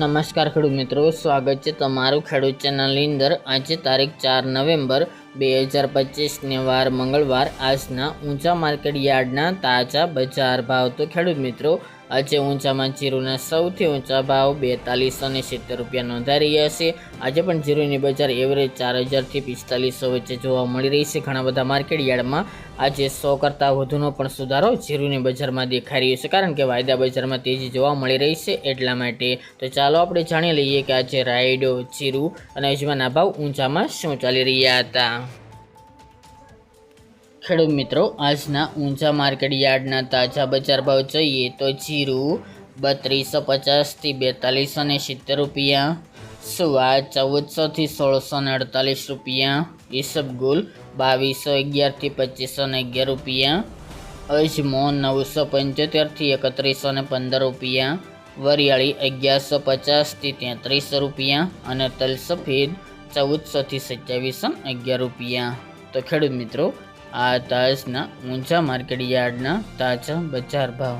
નમસ્કાર ખેડૂત મિત્રો, સ્વાગત છે તમારું ખેડૂત ચેનલની અંદર. આજે તારીખ ચાર નવેમ્બર બે હજાર પચીસને વાર મંગળવાર. આજના ઊંચા માર્કેટ યાર્ડના તાજા બજાર ભાવ. તો ખેડૂત મિત્રો આજે ઊંચામાં જીરુના સૌથી ઊંચા ભાવ બેતાલીસ અને સિત્તેર રૂપિયા નોંધાઈ રહ્યા છે. આજે પણ જીરુની બજાર એવરેજ ચાર હજારથી પિસ્તાલીસો વચ્ચે જોવા મળી રહી છે. ઘણા બધા માર્કેટ યાર્ડમાં આજે સો કરતાં વધુનો પણ સુધારો જીરુની બજારમાં દેખાઈ રહ્યો છે. કારણ કે વાયદા બજારમાં તેજી જોવા મળી રહી છે એટલા માટે તો ચાલો આપણે જાણી લઈએ કે આજે રાયડો, જીરુ અને અજમાના ભાવ ઊંચામાં શું ચાલી રહ્યા હતા. ખેડૂત મિત્રો, આજના ઊંચા માર્કેટ યાર્ડના તાજા બજાર ભાવ જોઈએ તો જીરું બત્રીસો પચાસથી બેતાલીસો ને સિત્તેર રૂપિયા, સુવા ચૌદસોથી સોળસો ને અડતાલીસ રૂપિયા ઈસબગુલ બાવીસો અગિયારથી પચીસો ને અગિયાર રૂપિયા, અજમો નવસો પંચોતેરથી એકત્રીસો ને પંદર રૂપિયા, વરિયાળી અગિયારસો પચાસથી તેત્રીસો રૂપિયા અને તલ સફેદ ચૌદસોથી સત્યાવીસો અગિયાર રૂપિયા. તો ખેડૂત મિત્રો આ તાજના ઊંચા માર્કેટ યાર્ડના તાજા બજાર ભાવ.